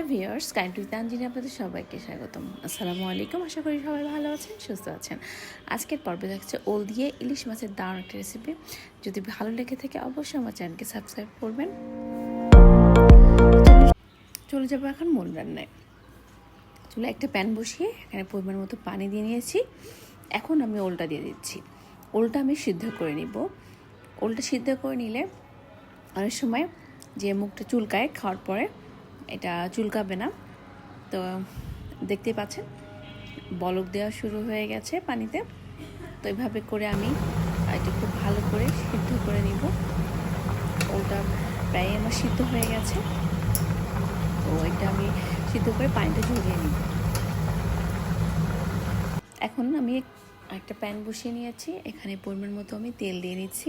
Hello viewers, kind with Anjini আপনাদের সবাইকে স্বাগতম। আসসালামু আলাইকুম, আশা করি সবাই ভালো আছেন, সুস্থ আছেন। আজকের পর্বে থাকছে ওল দিয়ে ইলিশ মাছের দারুণ একটা রেসিপি যদি ভালো লেগে থাকে অবশ্যই আমার চ্যানেলকে সাবস্ক্রাইব করবেন। চলে যাব এখন মূল রান্নায়। চুলে একটা প্যান বসিয়ে এখানে পরিমাণ মতো পানি দিয়ে নিয়েছি। এখন আমি ওলটা দিয়ে দিচ্ছি। ওলটা আমি সিদ্ধ করে নিব। ওলটা সিদ্ধ করে নিলে অনেক সময় যে মুখটা চুলকায় খাওয়ার পরে এটা চুলকাবে না। তো দেখতেই পাচ্ছেন, বলক দেওয়া শুরু হয়ে গেছে পানিতে। তো এইভাবে করে আমি এটা খুব ভালো করে সিদ্ধ করে নিব। ওটা প্রায় আমার সিদ্ধ হয়ে গেছে। তো এটা আমি সিদ্ধ করে পানিটা ঝরিয়ে নিব। এখন আমি একটা প্যান বসিয়ে নিয়েছি। এখানে পরিমাণ মতো আমি তেল দিয়ে নিচ্ছি।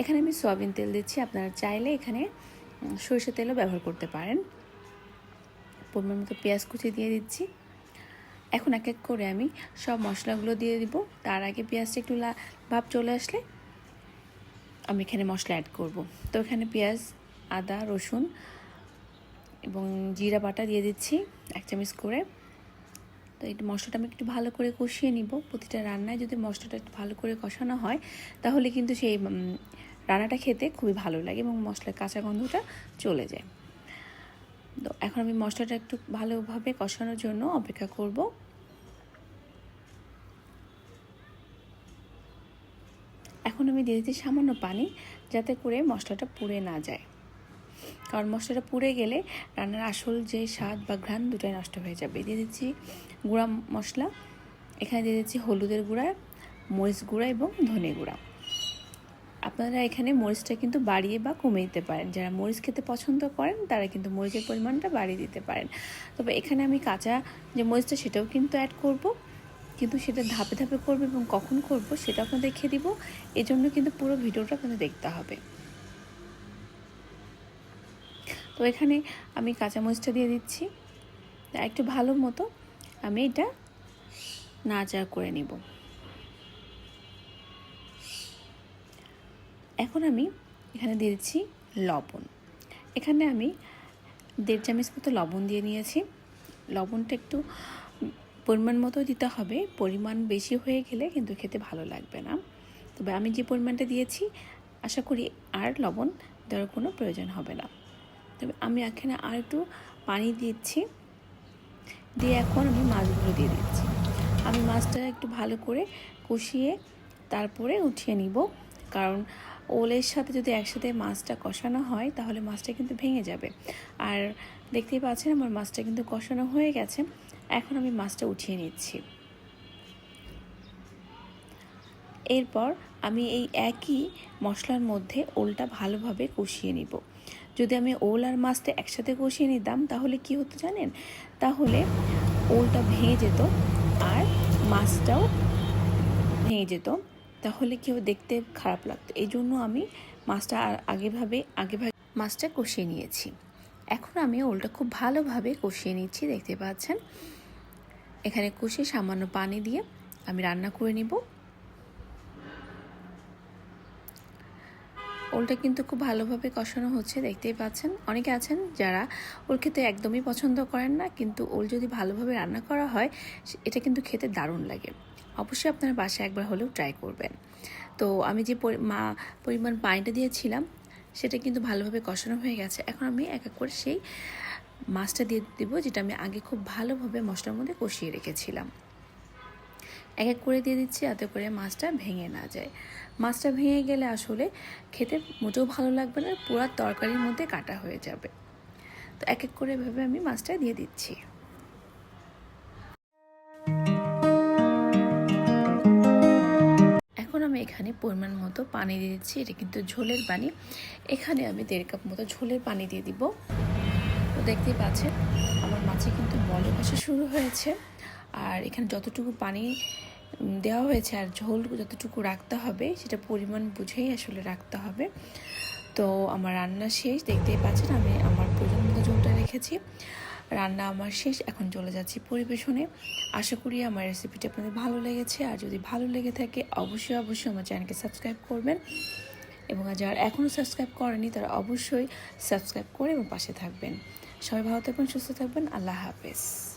এখানে আমি সয়াবিন তেল দিচ্ছি। আপনারা চাইলে এখানে সরিষা তেলও ব্যবহার করতে পারেন। পরিমাণ মতো পেঁয়াজ কুচি দিয়ে দিচ্ছি। এখন এক এক করে আমি সব মশলাগুলো দিয়ে দিব। তার আগে পেঁয়াজটা একটু ভাব চলে আসলে আমি এখানে মশলা অ্যাড করব। তো এখানে পেঁয়াজ, আদা, রসুন এবং জিরা বাটা দিয়ে দিচ্ছি এক চামচ করে। তো এই মশলাটা আমি একটু ভালো করে কষিয়ে নিব। প্রতিটা রান্নায় যদি মশলাটা একটু ভালো করে কষানো হয়, তাহলে কিন্তু সেই রান্নাটা খেতে খুবই ভালো লাগে এবং মশলার কাঁচা গন্ধটা চলে যায়। তো এখন আমি মশলাটা একটু ভালোভাবে কষানোর জন্য অপেক্ষা করব। এখন আমি দিয়ে দিচ্ছি সামান্য পানি যাতে করে মশলাটা পুড়ে না যায়। কারণ মশলাটা পুড়ে গেলে রান্নার আসল যে স্বাদ বা ঘ্রাণ দুটাই নষ্ট হয়ে যাবে। দিয়ে দিচ্ছি গুঁড়া মশলা, এখানে দিয়ে দিচ্ছি হলুদের গুঁড়া, মরিচ গুঁড়া এবং ধনে গুঁড়া। আপনারা এখানে মরিচটা কিন্তু বাড়িয়ে বা কমে দিতে পারেন। যারা মরিচ খেতে পছন্দ করেন, তারা কিন্তু মরিচের পরিমাণটা বাড়িয়ে দিতে পারেন। তবে এখানে আমি কাঁচা যে মরিচটা, সেটাও কিন্তু অ্যাড করব। কিন্তু সেটা ধাপে ধাপে করব এবং কখন করব সেটা আপনাদের দেখে দিব। এই জন্য কিন্তু পুরো ভিডিওটা আপনাদের দেখতে হবে। তো এখানে আমি কাঁচামরিচটা দিয়ে দিচ্ছি। একটু ভালো মতো আমি এটা নাচা করে নিব। এখন আমি এখানে দিয়ে দিচ্ছি লবণ। এখানে আমি দেড় চামচ মতো লবণ দিয়ে নিয়েছি। লবণটা একটু পরিমাণ মতো দিতে হবে। পরিমাণ বেশি হয়ে গেলে কিন্তু খেতে ভালো লাগবে না। তবে আমি যে পরিমাণটা দিয়েছি, আশা করি আর লবণ দেওয়ার কোনো প্রয়োজন হবে না। তবে আমি এখানে আর একটু পানি দিচ্ছি। দিয়ে এখন আমি মাছগুলো দিয়ে দিচ্ছি। আমি মাছটা একটু ভালো করে কষিয়ে তারপরে উঠিয়ে নিব। কারণ ওলের সাথে যদি একসাথে মাছটা কষানো হয়, তাহলে মাছটা কিন্তু ভেঙে যাবে। আর দেখতেই পাচ্ছেন আমার মাছটা কিন্তু কষানো হয়ে গেছে। এখন আমি মাছটা উঠিয়ে নিচ্ছি। এরপর আমি এই একই মশলার মধ্যে ওলটা ভালোভাবে কষিয়ে নিব। যদি আমি ওল আর মাছটা একসাথে কষিয়ে নিতাম, তাহলে কি হতো জানেন? তাহলে ওলটা ভেঙে যেত আর মাছটাও ভেঙে যেত। তাহলে কেউ দেখতে খারাপ লাগতো। এই জন্য আমি মাছটা আগেভাবে আগেভাবে মাছটা কষিয়ে নিয়েছি। এখন আমি ওলটা খুব ভালোভাবে কষিয়ে নিচ্ছি, দেখতে পাচ্ছেন? এখানে কষিয়ে সামান্য পানি দিয়ে আমি রান্না করে নিব। ওলটা কিন্তু খুব ভালোভাবে কষানো হচ্ছে, দেখতেই পাচ্ছেন। অনেকে আছেন যারা ওল খেতে একদমই পছন্দ করেন না, কিন্তু ওল যদি ভালোভাবে রান্না করা হয় এটা কিন্তু খেতে দারুণ লাগে। অবশ্যই আপনার বাসায় একবার হলেও ট্রাই করবেন। তো আমি যে মা পরিমাণ পানিটা দিয়েছিলাম, সেটা কিন্তু ভালোভাবে কষানো হয়ে গেছে। এখন আমি এক এক করে সেই মাছটা দিয়ে দিব, যেটা আমি আগে খুব ভালোভাবে মশলার মধ্যে কষিয়ে রেখেছিলাম। এক এক করে দিয়ে দিচ্ছি, যাতে করে মাছটা ভেঙে না যায়। মাছটা ভেঙে গেলে আসলে খেতে মোটেও ভালো লাগবে না, পুরো তরকারির মধ্যে কাটা হয়ে যাবে। তো এক এক করে ভেবে আমি মাছটা দিয়ে দিচ্ছি। এখন আমি এখানে পরিমাণ মতো পানি দিয়ে দিচ্ছি, এটা কিন্তু ঝোলের পানি। এখানে আমি দেড় কাপ মতো ঝোলের পানি দিয়ে দিব। তো দেখতেই পাচ্ছেন, আমার মাছে কিন্তু বলক আসা শুরু হয়েছে। আর এখানে যতটুকু পানি দেওয়া হয়েছে আর ঝোল যতটুকু রাখতে হবে, সেটা পরিমাণ বুঝেই আসলে রাখতে হবে। তো আমার রান্না শেষ, দেখতেই পাচ্ছেন আমি আমার প্রয়োজন মতো ঝোলটা রেখেছি। রান্না আমার শেষ, এখন চলে যাচ্ছি পরিবেশনে। আশা করি আমার রেসিপিটা আপনাদের ভালো লেগেছে, আর যদি ভালো লেগে থাকে, অবশ্যই অবশ্যই আমার চ্যানেলকে সাবস্ক্রাইব করবেন। এবং যারা এখনও সাবস্ক্রাইব করেনি তারা অবশ্যই সাবস্ক্রাইব করে এবং পাশে থাকবেন। সবাই ভালো থাকবেন, সুস্থ থাকবেন, আল্লাহ হাফেজ।